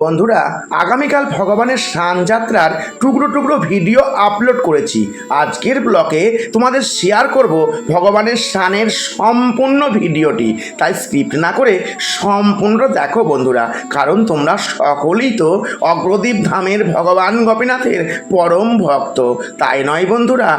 বন্ধুরা, আগামীকাল ভগবানের স্নান যাত্রার টুকরো টুকরো ভিডিও আপলোড করেছি। আজকের ব্লকে তোমাদের শেয়ার করব ভগবানের স্নানের সম্পূর্ণ ভিডিওটি। তাই স্ক্রিপ্ট না করে সম্পূর্ণ দেখো বন্ধুরা, কারণ তোমরা সকলেই তো অগ্রদীপ ধামের ভগবান গোপীনাথের পরম ভক্ত। তাই নয় বন্ধুরা,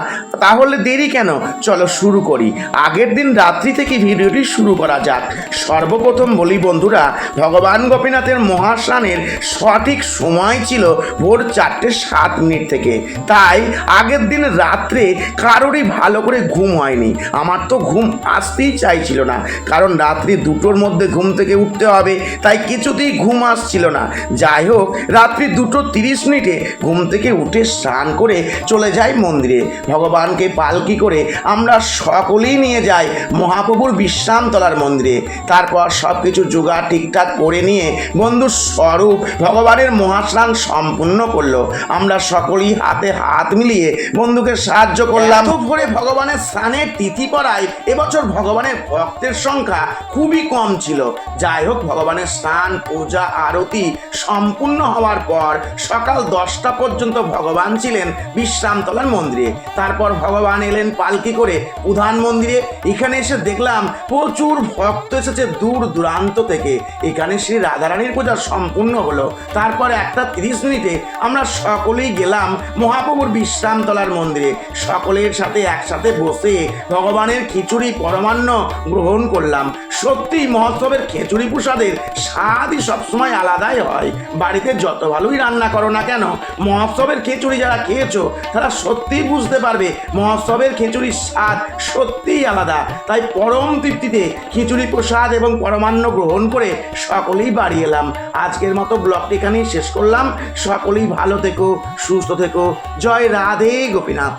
তাহলে দেরি কেন? চলো শুরু করি। আগের দিন রাত্রি থেকে ভিডিওটি শুরু করা যাক। সর্বপ্রথম বলি বন্ধুরা, ভগবান গোপীনাথের মহাস্নানের সঠিক সময় ছিল ভোর চারটে সাত মিনিট থেকে। তাই আগের দিন রাত্রে কারোরই ভালো করে ঘুম হয়নি। আমার তো ঘুম আসতেই চাইছিল না, কারণ রাত্রি দুটোর মধ্যে ঘুম থেকে উঠতে হবে, তাই কিছুতেই ঘুম আসছিল না। যাই হোক, রাত্রি দুটো তিরিশ মিনিটে ঘুম থেকে উঠে স্নান করে চলে যাই মন্দিরে। ভগবানকে পালকি করে আমরা সকলেই নিয়ে যাই মহাপ্রভুর বিশ্রামতলার মন্দিরে। তারপর সব কিছু জোগাড় ঠিকঠাক করে নিয়ে বন্ধু স্বরূপ ভগবানের মহাস্নান সম্পূর্ণ করল। আমরা সকলেই হাতে হাত মিলিয়ে বন্ধুকে সাহায্য করলাম। ভোরে ভগবানের স্নানের তিথি পড়ায় এবছর ভগবানের ভক্তের সংখ্যা খুবই কম ছিল। যাই হোক, ভগবানের স্নান, পূজা, আরতি সম্পূর্ণ হওয়ার পর সকাল দশটা পর্যন্ত ভগবান ছিলেন বিশ্রামতলার মন্দিরে। তারপর ভগবান এলেন পালকি করে প্রধান মন্দিরে। এখানে এসে দেখলাম প্রচুর ভক্ত এসেছে দূর দূরান্ত থেকে। এখানে শ্রী রাধারানীর পূজা সম্পূর্ণ হলো। তারপর একটা তিরিশ মিনিটে আমরা সকলেই গেলাম মহাপ্রভুর বিশ্রামতলার মন্দিরে। সকলের সাথে একসাথে বসে ভগবানের খিচুড়ি পরমান্ন গ্রহণ করলাম। সত্যি মহোৎসবের খিচুড়ি প্রসাদের স্বাদই সবসময় আলাদাই হয়। বাড়িতে যত ভালোই রান্না করো না কেন, মহোৎসবের খিচুড়ি যারা খেয়েছো, তারা সত্যিই বুঝতে পারবে মহোৎসবের খিচুড়ির স্বাদ সত্যিই আলাদা। তাই পরম তৃপ্তিতে খিচুড়ি প্রসাদ এবং পরমান্ন গ্রহণ করে সকলেই বাড়ি এলাম। আজকের মতো ব্লগটি এখানেই শেষ করলাম। সকলেই ভালো থেকো, সুস্থ থেকো। জয় রাধে গোপীনাথ।